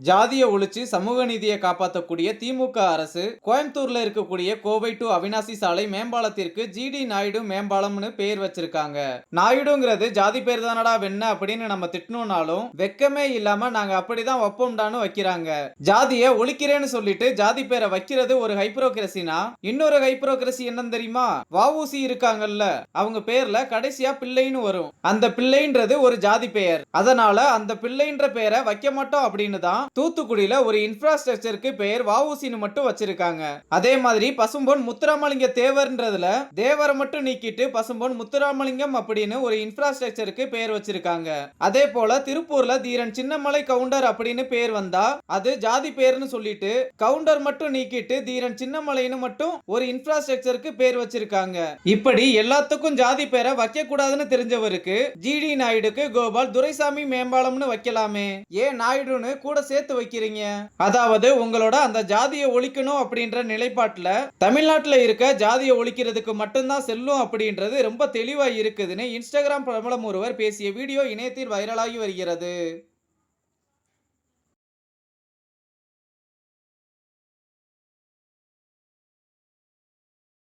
ஜாதியை ஒழிச்சு சமூக நீதியை காப்பாற்றக்கூடிய திமுக அரசு கோயம்புத்தூர்ல இருக்கக்கூடிய கோவை டு அவினாசி சாலை மேம்பாலத்திற்கு ஜிடி நாயுடு மேம்பாலம்னு பெயர் வச்சிருக்காங்க. நாயுடுங்கிறது ஜாதி பேர் தானடா வெண்ண அப்படின்னு நம்ம திட்டணும்னாலும் வெக்கமே இல்லாம நாங்க அப்படிதான் வைப்போம்டான்னு வைக்கிறாங்க. ஜாதியை ஒழிக்கிறேன்னு சொல்லிட்டு ஜாதி பேரை வைக்கிறது ஒரு ஹைப்ரோக்ரசினா இன்னொரு ஹைப்ரோகிரசி என்னன்னு தெரியுமா? வாவூசி இருக்காங்கல்ல அவங்க பேர்ல கடைசியா பிள்ளைன்னு வரும். அந்த பிள்ளைன்றது ஒரு ஜாதி பெயர். அதனால அந்த பிள்ளைன்ற பெயரை வைக்க மாட்டோம் அப்படின்னு தான் தூத்துக்குடியில ஒரு இன்ஃப்ராஸ்ட்ரக்சருக்கு பெயர் வஉசின்னு மட்டும் வச்சிருக்காங்க. அதே மாதிரி பசும்பொன் முத்துராமலிங்க தேவர்ன்றதுல தேவரை மட்டும் நீக்கிட்டு பசும்பொன் முத்துராமலிங்கம் அப்படின்னு ஒரு இன்ஃப்ராஸ்ட்ரக்சருக்கு பெயர் வச்சிருக்காங்க. அதே போல திருப்பூர்ல தீரன் சின்னமலை கவுண்டர் அப்படின்னு பெயர் வந்தா அது ஜாதி பேர்னு சொல்லிட்டு கவுண்டர் மட்டும் நீக்கிட்டு தீரன் சின்னமலைன்னு மட்டும் ஒரு இன்ஃப்ராஸ்ட்ரக்சருக்கு பேர் வச்சிருக்காங்க. இப்படி எல்லாத்துக்கும் ஜாதி பேரை வைக்க கூடாதுன்னு தெரிஞ்சவருக்கு ஜிடி நாயுடுக்கு கோபால் துரைசாமி மேம்பாலம்னு வைக்கலாமே. ஏ நாயுடுன்னு கூட சேர்த்து வைக்கிறீங்க? அதாவது உங்களோட அந்த ஜாதியை ஒழிக்கணும் அப்படின்ற நிலைப்பாட்டில் தமிழ்நாட்டுல இருக்க ஜாதியை ஒழிக்கிறதுக்கு மட்டும்தான் செல்லும் அப்படின்றது ரொம்ப தெளிவா இருக்குதுன்னு இன்ஸ்டாகிராம் பிரபலம் ஒருவர் பேசிய வீடியோ இணையத்தில் வைரலாகி வருகிறது.